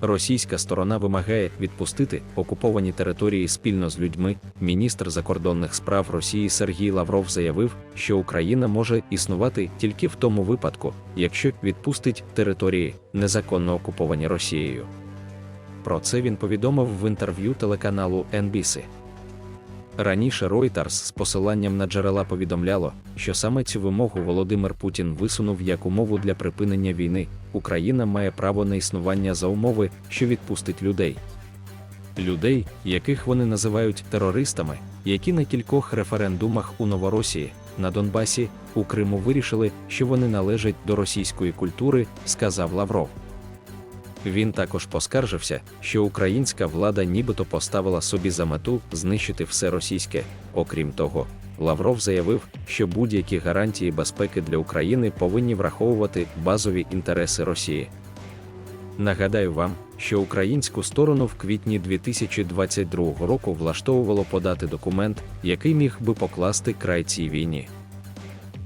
Російська сторона вимагає відпустити окуповані території спільно з людьми. Міністр закордонних справ Росії Сергій Лавров заявив, що Україна може існувати тільки в тому випадку, якщо відпустить території, незаконно окуповані Росією. Про це він повідомив в інтерв'ю телеканалу NBC. Раніше Reuters з посиланням на джерела повідомляло, що саме цю вимогу Володимир Путін висунув як умову для припинення війни. Україна має право на існування за умови, що відпустить людей. Людей, яких вони називають терористами, які на кількох референдумах у Новоросії, на Донбасі, у Криму вирішили, що вони належать до російської культури, сказав Лавров. Він також поскаржився, що українська влада нібито поставила собі за мету знищити все російське. Окрім того, Лавров заявив, що будь-які гарантії безпеки для України повинні враховувати базові інтереси Росії. Нагадаю вам, що українську сторону в квітні 2022 року влаштовувало подати документ, який міг би покласти край цій війні.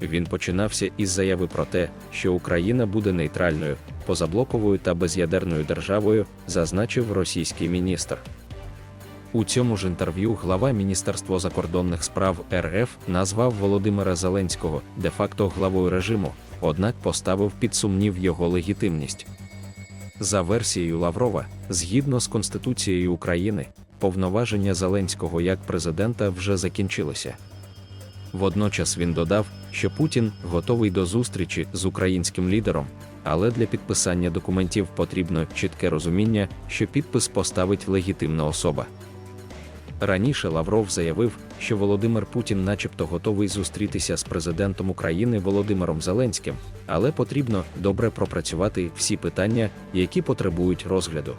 Він починався із заяви про те, що Україна буде нейтральною, позаблоковою та без'ядерною державою, зазначив російський міністр. У цьому ж інтерв'ю глава Міністерства закордонних справ РФ назвав Володимира Зеленського де-факто главою режиму, однак поставив під сумнів його легітимність. За версією Лаврова, згідно з Конституцією України, повноваження Зеленського як президента вже закінчилися. Водночас він додав, що Путін готовий до зустрічі з українським лідером, але для підписання документів потрібно чітке розуміння, що підпис поставить легітимна особа. Раніше Лавров заявив, що Володимир Путін, начебто, готовий зустрітися з президентом України Володимиром Зеленським, але потрібно добре пропрацювати всі питання, які потребують розгляду.